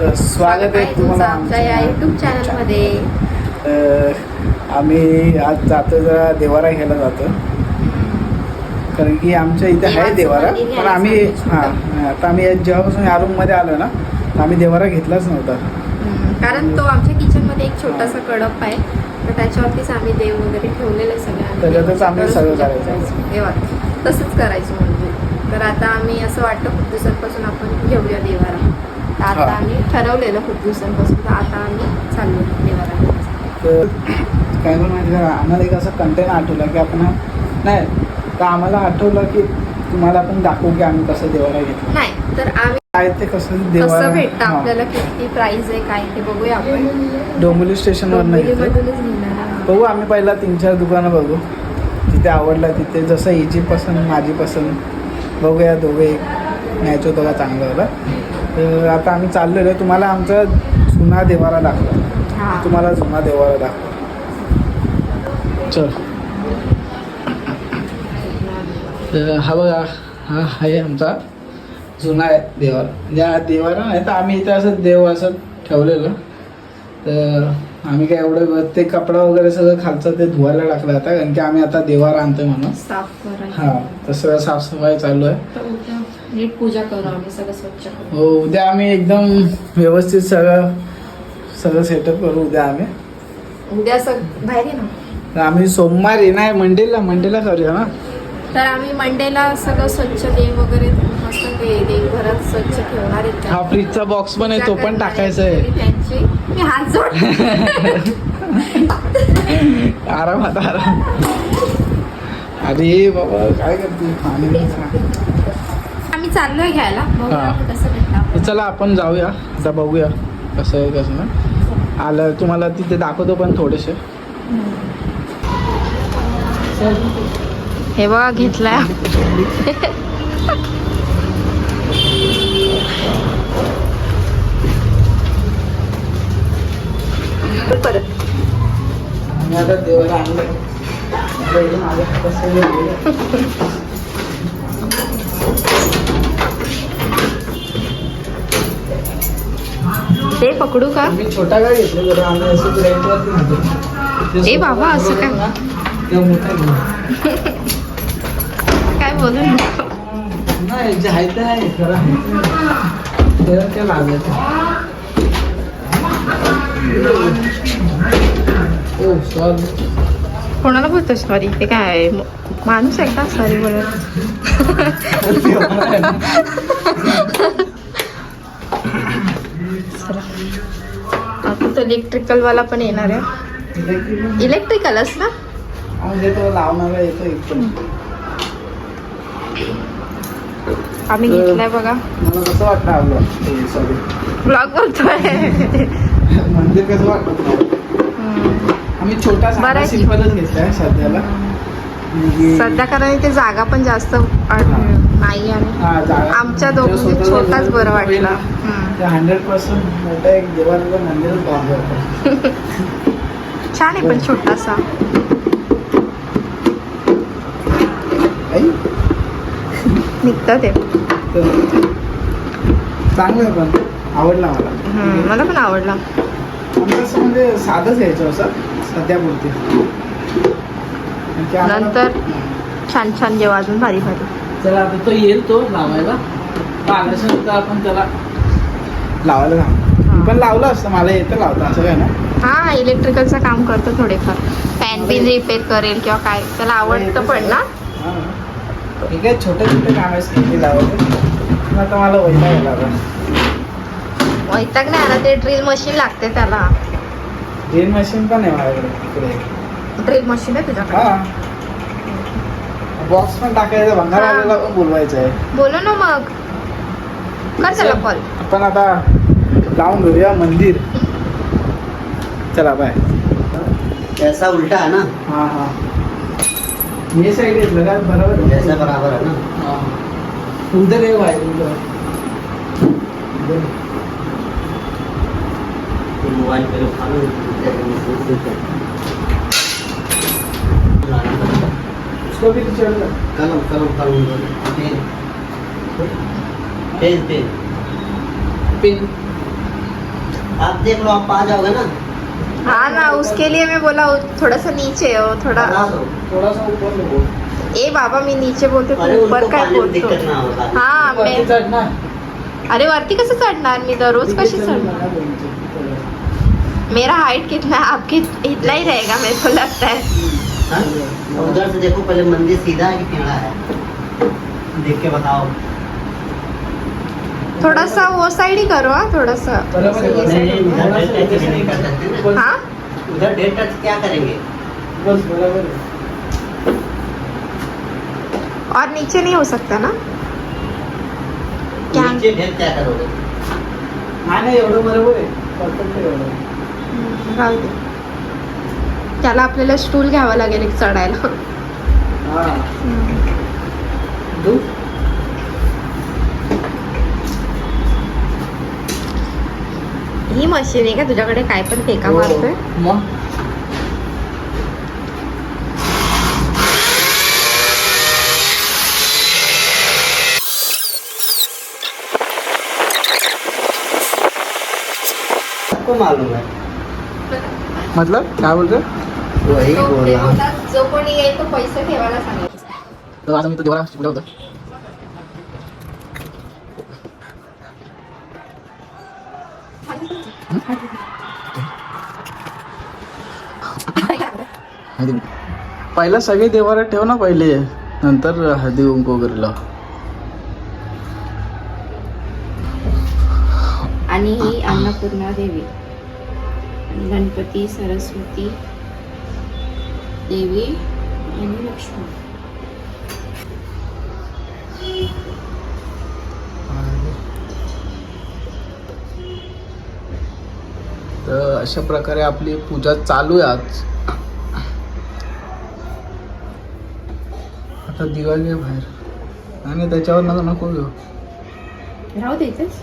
स्वागत आहे तुम्हाला आमच्या या युट्यूब चॅनलमध्ये आम्ही आज जातो जरा देवारा घ्यायला जातो. कारण की आमच्या इथे आहे देवारा पण आम्ही. हां आता आम्ही जेव्हापासून या रूममध्ये आलो ना तर आम्ही देवारा घेतलाच नव्हता. कारण तो आमच्या किचनमध्ये एक छोटासा कडप आहे तर त्याच्यावरतीच आम्ही देव वगैरे ठेवलेले सगळे. आम्ही त्याच्यातच आम्ही दररोज सगळं करायचं. तसंच करायचं म्हणजे. तर आता आम्ही असं वाटतं खूप दिवसांपासून आपण घेऊया देवारा. तर आता. आम्ही ठरवलेलं खूप दिवसांपासून तर आता आम्ही चाललो तर काय करून माहिती का? आम्हाला एक असं कंटेंट आठवला की आपण नाही तर आम्हाला आठवलं की तुम्हाला पण दाखवू की आम्ही कसं देवारा घेतलं. नाही तर आम्ही काय ते कसं देवारा कसं भेटतं हां. आपल्याला किती प्राइस आहे काय ते बघूया आपण. डोंबिवली स्टेशनवर नाही घेतलं. डोंबिवलीमधूनच घेणार आहोत. बघू आम्ही पहिला तीन चार दुकानं बघू. तिथे आवडलं तिथे जसं हिची पसंत माझी पसंत. बघूया दोघे मॅच होतो का चांगलं होला तर आता आम्ही चाललेलो तुम्हाला आमचा जुना देवारा दाखवा. हा. तुम्हाला जुना देवारा दाखवा. चल. तर हा बघा हा आहे आमचा जुना आहे देवारा. या देवारा नाही तर आम्ही इथे असं देव असं ठेवलेलं. तर आम्ही काय एवढं ते कपडा वगैरे सगळं खालचं ते धुवायला टाकलं आता कारण की आम्ही आता देवारा आणतोय म्हणून. हा तसं साफसफाई चालू आहे. नीट पूजा करू आम्ही सगळं स्वच्छ करू. हो उद्या आम्ही एकदम व्यवस्थित सगळं सगळं सेटअप करू उद्या आम्ही. उद्या सग बाहेर ये ना. तर आम्ही सोमवारी नाही मंडेला मंडेला करूया ना. तर आम्ही मंडेला सगळं स्वच्छ देव वगैरे मस्त ते देवघरात स्वच्छ ठेवणार आहेत हा फ्रीजचा बॉक्स पण आहे तो पण टाकायचा आहे. त्यांची. मी हात जोड. आरामात आराम अरे बाबा काय करते? पाणी चाललोय घ्यायला. बघूया हा. आपण कसं भेटणार. तर चला आपण जाऊया. आता बघूया कसं आहे कसं नाही. आलं तुम्हाला तिथे दाखवतो पण थोडेसे. हे बघा घेतलाय. आता देवाला आणलं. ते पकडू का? मी छोटा काय घेतलं ए बाबा, असं काय? काय बोलू? कोणाला बोलतो सॉरी ते काय माणूस आहे का? सॉरी बोलत. आता तो इलेक्ट्रिकल वाला पण येणार आहे. इलेक्ट्रिकलच ना? म्हणजे तो लावणारा येतो आम्ही घेतलाय बघा. मला कसं वाटतं आपलं सॉरी ब्लॉग बोलतोय मंदिर कसं वाटतं. आम्ही छोटा घेतलाय सध्याला. म्हणजे- सध्या कारण इथे जागा पण जास्त नाही आणि हा, आमच्या दोघांनी स्वतःचं छोटाच बरं वाटला. हंड्रेड पर्सेंट मोठं एक देवाचं बांधलं छान आहे पण छोटासा. आई. निघतं ते. चांगलं आहे पण. आवडला मला. मला पण आवडला. म्हणजे साधंच घ्यायचं असं की आम्हाला- नंतर छान छान जेव्हा अजून भारी भारी. चला आता तो येईल तो लावायला. आपण त्याला. लावायला सांग मी पण लावलं असतं मला येतं लावता असं काय ना हा इलेक्ट्रिकलचं काम करतो थोडेफार. फॅन बिन रिपेअर करेल किंवा काय त्याला आवडतं पण ना. हा. हे काय छोटे छोटे काम आहे पण आता मला वैता यायला वैताग नाही आला ते ड्रिल मशीन लागते त्याला. ड्रिल मशीन पण आहे माझ्याकडे ड्रिल मशीन आहे तुझ्याकडे? बॉक्स पण टाकायचा भंगार हा. आलेला पण बोलवायचं आहे बोलू ना मग. कर त्याला कॉल आपण आता लावून घेऊया मंदिर. चला बाय ऐसा उल्टा है ना? हा हा. ये साइड घेतलं का बरोबर ऐसा बराबर है ना? हा. उधर आहे भाई उधर उधर. ये कलम कलम कलम पेन पेन पेन पिन आप देख लो आप आ जाओगे ना? हाँ ना उसके लिए मैं बोला थोड़ा सा नीचे हो थोड़ा थोडासा उपर नको ए बाबा मी नीचे बोलते अरे तू ऊपर काय बोलतो हाँ। मैं अरे वरती कसं चढणार मी दररोज कशी चढणार मेरा हाइट कितना है? आपके इतना ही रहेगा मेरे को लगता है। हाँ? और उधर से देखो पहले मंदिर सीधा है कि टेढ़ा है। देख के बताओ। थोड़ा सा वो साइड ही करो हाँ थोड़ा सा है, उधर डेढ़ टच नहीं कर सकते ना। हाँ? उधर डेढ़ टच क्या करेंगे? बस बरोबर आहे और नीचे नहीं हो सकता ना? क्या नीचे ढेर क्या करोगे? नाही नाही एवढं बरोबर आहे परफेक्ट आहे एवढं हम्म, राहू दे। त्याला आपल्याला स्टूल घ्यावं लागेल एक चढायला. हा. ही मशीन आहे का? तुझ्याकडे काय पण फेका मारतोय. हो. है। मतलब? काय बोलतो? वही बोला. जो कोणी येईल तो पैसे ठेवायला सांगितलं तर आता मी तो देवाला कुठे होतं? हळदी कुंकू. पहिला सगळे देवाला ठेव ना पहिले नंतर हळदी कुंकू वगैरे लाव आणि ही अन्नपूर्णा देवी. आणि गणपती सरस्वती देवी आणि लक्ष्मी. तर अशा प्रकारे आपली पूजा चालू आहे आज. आता दिवा घे बाहेर. आणि त्याच्यावर नका नको घेऊ. राहू द्यायचंच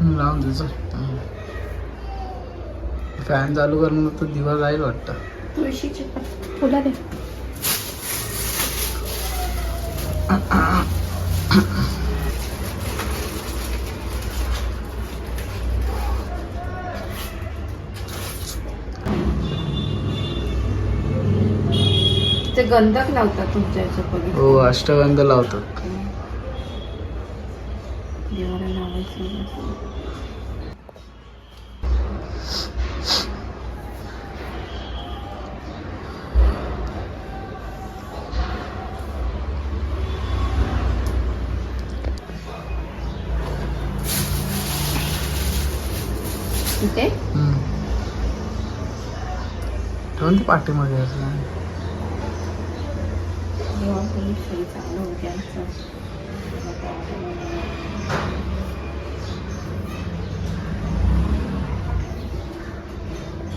हम्म, लावून त्याचं फॅन चालू करून तर दिवा जाईल वाटतं. तुळशीची फुलं दे. ते गंधक लावतात तुमच्या याच्यामध्ये. हो अष्टगंध लावतात. देवाला लावायचं इथे. हम्म. ठेवून ते पाठीमागे असं? चांगलं होत्यांचं